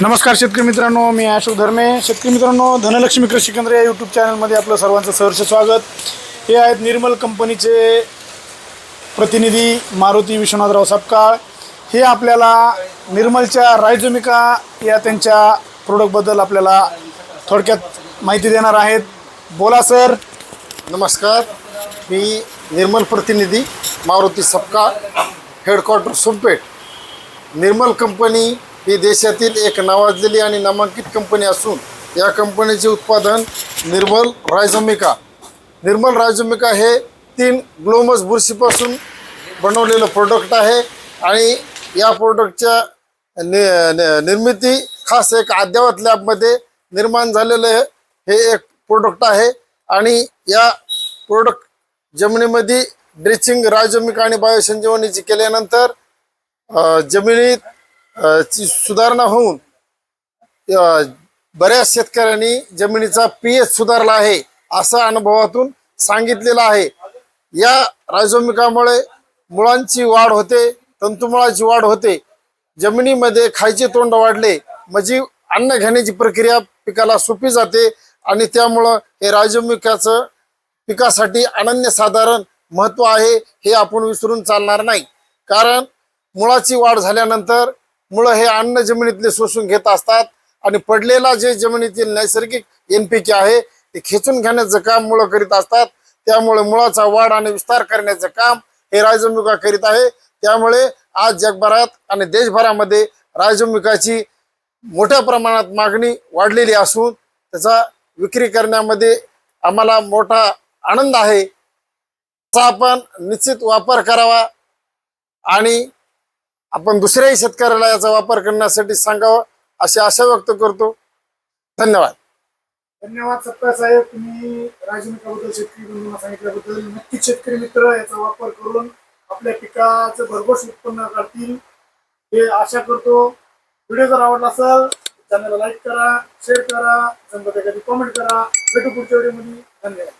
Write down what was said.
नमस्कार शेतकरी मित्रांनो मी अशोक धर्मे. शेतकरी मित्रांनो धनलक्ष्मी कृषी केंद्र या यूट्यूब चॅनलमध्ये आपलं सर्वांचं सहर्ष स्वागत. हे आहेत निर्मल कंपनीचे प्रतिनिधी मारुती विश्वनाथराव सपकाळ. हे आपल्याला निर्मलच्या रायझोमिका या त्यांच्या प्रोडक्टबद्दल आपल्याला थोडक्यात माहिती देणार आहेत. बोला सर. नमस्कार. मी निर्मल प्रतिनिधी मारुती सपकाळ हेडक्वार्टर सुमपेठ निर्मल कंपनी ही देशातील एक नावाजलेली आणि नामांकित कंपनी असून या कंपनीचे उत्पादन निर्मल रायझोमिका निर्मल रायझोमिका हे तीन ग्लोमस बुरशीपासून बनवलेलं प्रोडक्ट आहे आणि या प्रोडक्टच्या नि निर्मिती खास एक अद्ययावत लॅबमध्ये निर्माण झालेलं हे एक प्रोडक्ट आहे आणि या प्रोडक्ट जमिनीमध्ये ड्रिचिंग राजमिका आणि बायोसंजीवनीची केल्यानंतर जमिनीत ची सुधारणा होऊन बऱ्याच शेतकऱ्यांनी जमिनीचा पी एच सुधारला आहे असं अनुभवातून सांगितलेलं आहे. या रायझोमिकामुळे मुळांची वाढ होते तंतुमुळाची वाढ होते. जमिनीमध्ये खायचे तोंड वाढले म्हणजे अन्न घेण्याची प्रक्रिया पिकाला सोपी जाते आणि त्यामुळं हे राजमुख्याचं पिकासाठी अनन्यसाधारण महत्त्व आहे हे आपण विसरून चालणार नाही. कारण मुळाची वाढ झाल्यानंतर मुळं हे अन्न जमिनीतले शोषून घेत असतात आणि पडलेला जे जमिनीतील नैसर्गिक एनपीके आहे ते खेचून घेण्याचं काम मुळं करीत असतात. त्यामुळे मुळाचा वाढ आणि विस्तार करण्याचं काम हे राजमुका करीत आहे. त्यामुळे आज जगभरात आणि देशभरामध्ये राजमुकाची मोठ्या प्रमाणात मागणी वाढलेली असून त्याचा विक्री करण्यामध्ये आम्हाला मोठा आनंद आहे. त्याचा आपण निश्चित वापर करावा आणि आपण दुसऱ्याही शेतकऱ्याला याचा वापर करण्यासाठी सांगावं अशी आशा व्यक्त करतो. धन्यवाद. धन्यवाद सत्ता साहेब तुम्ही राजनिकाबद्दल शेतकरी बंधूंना सांगितल्याबद्दल नक्कीच शेतकरी मित्र याचा वापर करून आपल्या पिकाचं भरघोस उत्पन्न काढतील हे आशा करतो. व्हिडिओ जर आवडला असेल चॅनलला लाईक करा शेअर करा संपत एखादी कॉमेंट करा. भेटू पुढच्या व्हिडिओमध्ये. धन्यवाद.